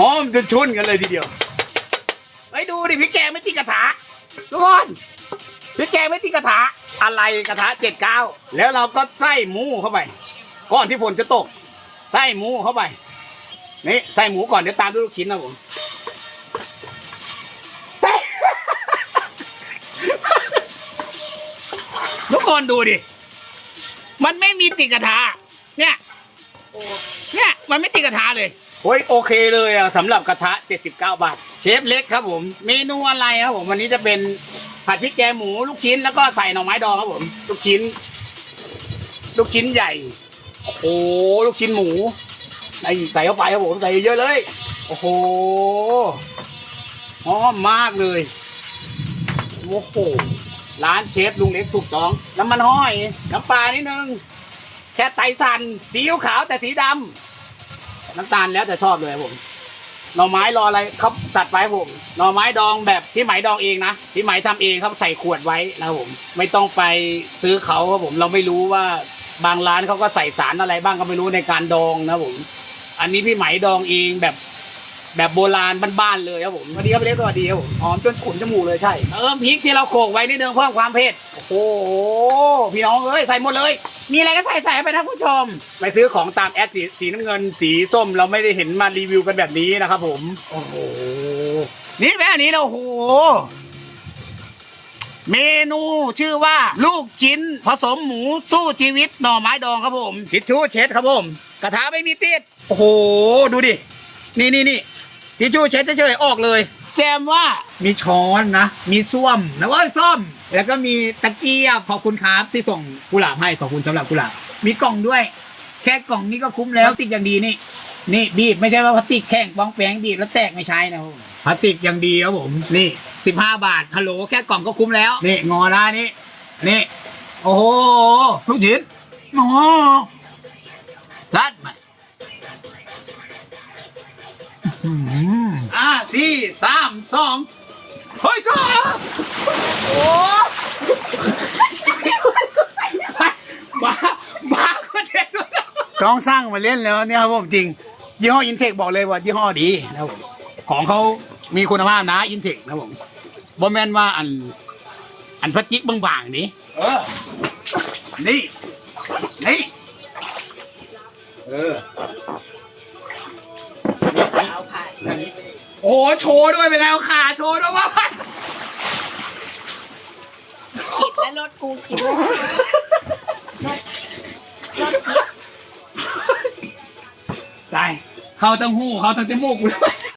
หอมจนชุนกันเลยทีเดียว ไปดูดิพี่แกงไม่ติดกระถาทุกคนพี่แกงไม่ติดกระถาอะไรกระถาเจ็ดเก้าแล้วเราก็ใส่หมูเข้าไป ก่อนที่ฝนจะตก ใส่หมูเข้าไป นี่ใส่หมูก่อนเดี๋ยวตามด้วยลูกชิ้นนะผมทุกคนดูดิ มันไม่มีติดกระทะเนี่ย เนี่ย มันไม่ติดกระทะเลย โอ้ยโอเคเลยอะสำหรับกระทะ 79 บาท เชฟเล็กครับผม เมนูอะไรครับผมวันนี้จะเป็นผัดพริกแกงหมูลูกชิ้นแล้วก็ใส่หน่อไม้ดองครับผม ลูกชิ้น ลูกชิ้นใหญ่โอ้โหลูกชิ้นหมูใส่เข้าไปครับผมใส่เยอะเลย โอ้โหหอมมากเลยโอ้โหร้านเชฟลุงเล็กถูกต้องน้ำมันห้อย น้ำปลานิดนึงแค่ไตสันสีขาวแต่สีดำ น้ำตาลแล้วแต่ชอบเลยผมหน่อไม้รออะไรเขาตัดไว้ผมหน่อไม้ดองแบบพี่ไหมดองเองนะพี่ไหมทำเองครับใส่ขวดไว้นะครับผม ไม่ต้องไปซื้อเขาครับผมเราไม่รู้ว่าบางร้านเขาก็ใส่สารอะไรบ้างก็ไม่รู้ในการดองนะผม อันนี้พี่ไหมดองเองแบบแบบโบราณบ้านๆเลยครับผมสวัสดีครับเล็กสวัสดีครับผมหอมจนฉุนจมูกเลยใช่เติมพริกที่เราโขกไว้นิดนึงเพิ่มความเผ็ดโอ้โหพี่น้องเอ้ยใส่หมดเลย มีอะไรก็ใส่ใส่ไปนะผู้ชม ไปซื้อของตามแอดสีสีน้ำเงินสีส้ม เราไม่ได้เห็นมารีวิวกันแบบนี้นะครับผม โอ้โห นี่แม่อันนี้นะโอ้โห เมนูชื่อว่าลูกชิ้น ผสมหมูสู้ชีวิตหน่อไม้ดองครับผมทิชชู่เช็ดครับผม กระทะไม่มีติด โอ้โห ดูดิ นี่นี่นี่ทิชชู่เช็ดเฉยๆออกเลย แจมว่ามีช้อนนะ มีส้วมแล้วก็ส้อม แล้วก็มีตะเกียบขอบคุณครับที่ส่งกุหลาบให้ขอบคุณสำหรับกุหลาบมีกล่องด้วย แค่กล่องนี้ก็คุ้มแล้วติกอย่างดีนี่ นี่บีบไม่ใช่ว่าพลาสติกแข็งปองแปงบีบแล้วแตกไม่ใช่นะครับผมพลาสติกอย่างดีครับผมนี่สิบห้าบาทฮัลโหลแค่กล่องก็คุ้มแล้วนี่งอได้นี่นี่โอ้โหทุกชิ้นโอ้โหรัดมาอ่าสี่สามสองเฮ้ยสองโอ้มามาก็เด็ดด้วย ต้องสร้างมาเล่นแล้วเนี่ยครับผมจริง ยี่ห้ออินเทคบอกเลยว่ายี่ห้อดีนะครับผมของเขามีคุณภาพนะอินเทคนะครับผมบอแมนว่าอัน อันพลาสติกบางๆนี้เออ นี่ นี่ เออ เอาผ่านโอ้โหโชว์ด้วยเป็นไงเอาขาโชว์ด้วยว่าคิดและรถกูคิด เขาตั้งหูเขาตั้งจมูกกูด้วย